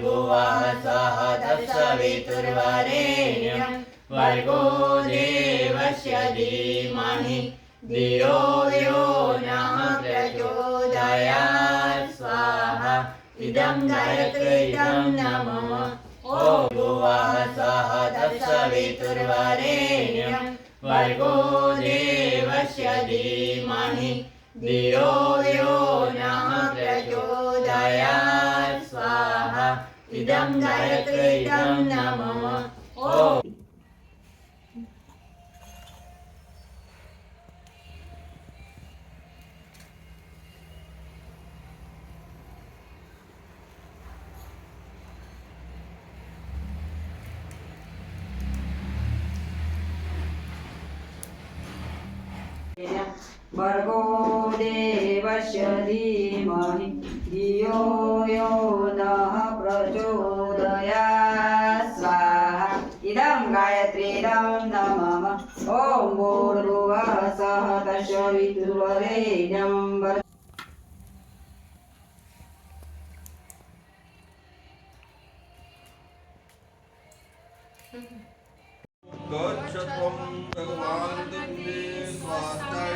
भुवः सह तत्सवितुर्वरेण्यं भर्गो देवस्य धीमहि धियो यो नः प्रचोदयात् स्वाहा। इदं गायत्रीदं नमो। ॐ भुवः सह तत्सवितुर्वरेण्यं भर्गो देवस्य धीमहि धियो यो नः प्रचोदयात् स्वाहा इदं गायत्रीदं नमो ॐ भर्गो देवस्य धीमहि धियो यो नः प्रचोदयात् स्वाहा इदं गायत्रीदं नमः। ॐ भूर्भुवः सह तस्य भर्गो गच्छ भगवान् दिव्ये स्वास्थ्यै